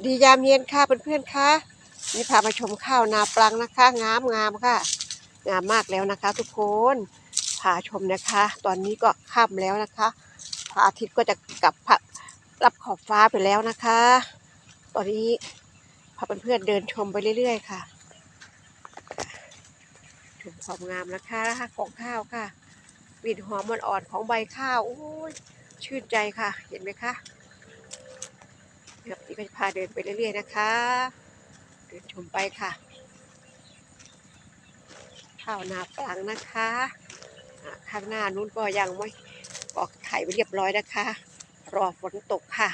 สดียามเย็นค่ะเพื่อนๆค่ะนี่พามาชมข้าวนาปลังนะคะ งามงามค่ะ งามมากแล้วนะคะ ทุกคนพาชมนะคะ ตอนนี้ก็ค่ำแล้วนะคะพระอาทิตย์ก็จะกลับพระรับขอบฟ้าไปแล้วนะคะ ตอนนี้พาเพื่อนๆเดินชมไปเรื่อยๆค่ะชมความงามนะคะของข้าวค่ะกลิ่นหอมอ่อนๆของใบข้าวโอ้ยชื่นใจค่ะ เห็นไหมคะ ครับนี่ก็จะพาเดินไปเรื่อยๆนะคะเดินชมไปค่ะข้าวนาปลังนะคะข้างหน้านู้นก็ยังไม่ออกไถไปเรียบร้อยนะคะ รอฝนตกค่ะ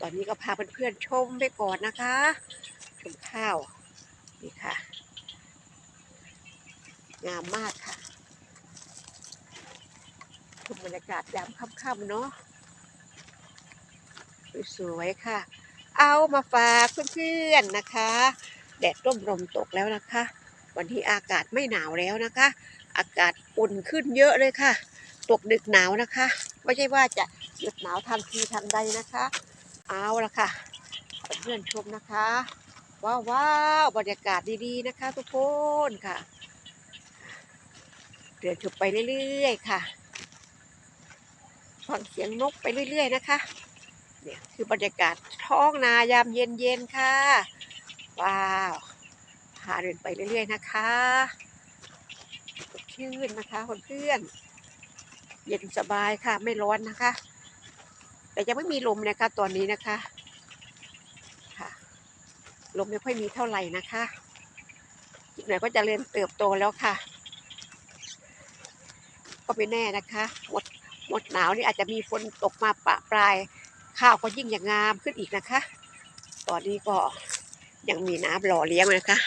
ตอนนี้ก็พาเพื่อนๆชมไปก่อนนะคะ ชมข้าวนี่ค่ะ งามมากค่ะชมบรรยากาศยามค่ำๆเนาะ สวยๆค่ะ เอามาฝากเพื่อนๆนะคะ แดดร่มลมตกแล้วนะคะ วันนี้อากาศไม่หนาวแล้วนะคะ อากาศอุ่นขึ้นเยอะเลยค่ะ ตกดึกหนาวนะคะ ไม่ใช่ว่าจะหยุดหนาวทันทีทันใดนะคะ เอาละค่ะเพื่อนชมนะคะว้าวว้าวบรรยากาศดีๆนะคะ ทุกคนค่ะเดินชมไปเรื่อยๆค่ะฟังเสียงนกไปเรื่อยๆนะคะ เนี่ยคือบรรยากาศท้องนายามเย็นๆค่ะ ว้าวพาเดินไปเรื่อย ๆ นะคะสดชื่นนะคะเพื่อนเย็นสบายค่ะไม่ร้อนนะคะ แต่ยังไม่มีลมนะคะตอนนี้นะคะค่ะ ลมไม่ค่อยมีเท่าไหร่นะคะอีกหน่อยก็จะเริ่มเติบโตแล้วค่ะ ก็ไม่แน่นะคะหมดหมดหนาวนี่อาจจะมีฝนตกมาปะปลาย ข้าวก็ยิ่งอย่างงามขึ้นอีกนะคะ ตอนนี้ก็ยังมีน้ำหล่อเลี้ยงนะคะ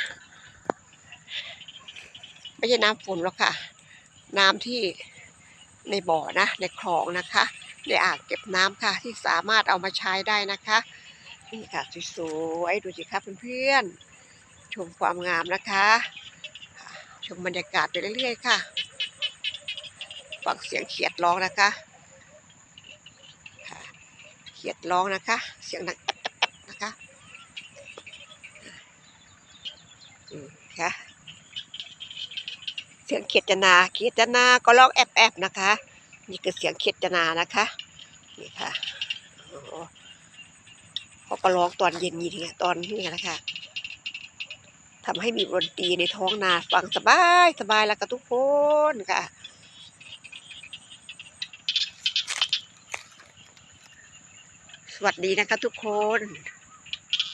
ไม่ใช่น้ำฝนหรอกค่ะ น้ำที่ในบ่อนะ ในคลองนะคะในอ่างเก็บน้ำค่ะ ที่สามารถเอามาใช้ได้นะคะนี่ค่ะสวยๆดูสิคะเพื่อนๆชมความงามนะคะ ชมบรรยากาศไปเรื่อยๆค่ะ ฟังเสียงเขียดร้องนะคะค่ะ เขียดร้องนะคะ เสียงดังนะคะอืมค่ะเสียงเขียดจนาเขียดจนาก็ร้องแอบแอบๆนะคะ นี่คือเสียงเขียดจนานะคะนี่ค่ะโอ้โหเขาก็ร้องตอนเย็นนี้ทีตอนนี้นะคะทำให้มีดนตรีในท้องนาฟังสบายสบายแล้วก็ทุกคนค่ะ สวัสดีนะคะทุกคน